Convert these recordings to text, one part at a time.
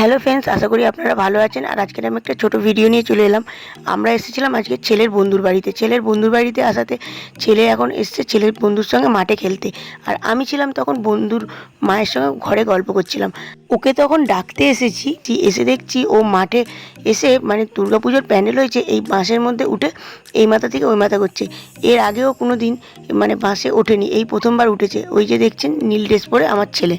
Hello friends আশা করি আপনারা ভালো আছেন। আর আজকে আমি একটা ছোট ভিডিও নিয়ে চলে এলাম। আমরা এসেছিলাম আজকে ছেলের বন্ধুর বাড়িতে। ছেলের বন্ধুর বাড়িতে আসাতে ছেলে এখন এসছে ছেলের বন্ধুর সঙ্গে মাঠে খেলতে। আর আমি ছিলাম তখন বন্ধুর মায়ের সঙ্গে ঘরে গল্প করছিলাম। ওকে তখন ডাকতে এসেছি এসে দেখছি ও মাঠে এসে মানে দুর্গাপুজোর প্যান্ডেল হয়েছে, এই বাঁশের মধ্যে উঠে এই মাথা থেকে ওই মাথা করছে। এর আগেও কোনো দিন মানে বাসে ওঠেনি, এই প্রথমবার উঠেছে। ওই যে দেখছেন নীল ড্রেস পরে আমার ছেলে।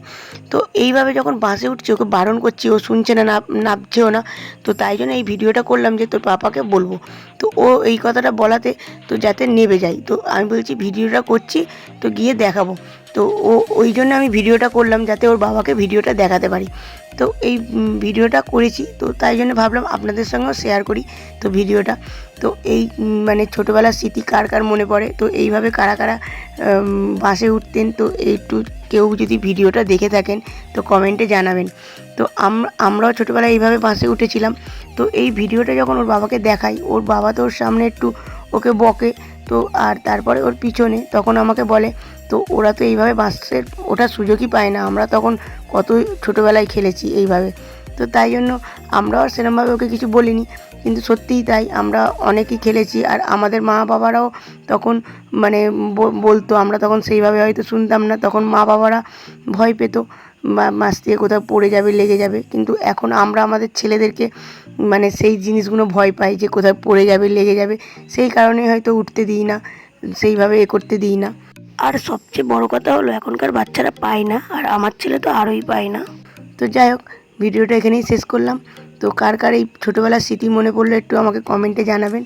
তো এইভাবে যখন বাসে উঠছে, ওকে বারণ করছি, ও শুনছে না নাপছেও না, তো তাই জন্য এই ভিডিওটা করলাম যে তোর পাপাকে বলব। তো ও এই কথাটা বলাতে তো যাতে নেবে যায়। তো আমি বলছি, ভিডিওটা করছি, তো গিয়ে দেখাবো। তো ও, ওই জন্য আমি ভিডিওটা করলাম যাতে ওর বাবাকে ভিডিওটা দেখাতে পারি। তো এই ভিডিওটা করেছি, তো তাই জন্য ভাবলাম আপনাদের সঙ্গেও শেয়ার করি তো ভিডিওটা। তো এই মানে ছোটোবেলার স্মৃতি কার কার মনে পড়ে? তো এইভাবে কারা কারা বাসে উঠতেন? তো একটু কেউ যদি ভিডিওটা দেখে থাকেন, তো কমেন্টে জানাবেন। তো আম- আমরাও ছোটোবেলায় এইভাবে বাসে উঠেছিলাম। তো এই ভিডিওটা যখন ওর বাবাকে দেখাই, ওর বাবা তো ওর সামনে একটু ওকে বকে। তো আর তারপরে ওর পিছনে তখন আমাকে বলে, তো ওরা তো এইভাবে বাসের, ওঠার সুযোগই পায় না। আমরা তখন কত ছোটোবেলায় খেলেছি এইভাবে। তো তাই জন্য আমরাও সেরমভাবে ওকে কিছু বলিনি। কিন্তু সত্যিই তাই, আমরা অনেকেই খেলেছি। আর আমাদের মা বাবারাও তখন মানে বলতো, আমরা তখন সেইভাবে হয়তো শুনতাম না। তখন মা বাবারা ভয় পেত। বা মাছ দিয়ে কোথাও পড়ে যাবে লেগে যাবে। কিন্তু এখন আমরা আমাদের ছেলেদেরকে মানে সেই জিনিসগুলো ভয় পাই যে কোথায় পড়ে যাবে লেগে যাবে। সেই কারণে হয়তো উঠতে দিই না সেইভাবে এ করতে দিই না। আর সবচেয়ে বড় কথা হলো এখনকার বাচ্চারা পায় না আর আমার ছেলে তো আরোই পায় না। তো যাই হোক ভিডিওটা এখানেই শেষ করলাম। তো কার কার এই ছোটোবেলার স্মৃতি মনে পড়লে একটু আমাকে কমেন্টে জানাবেন।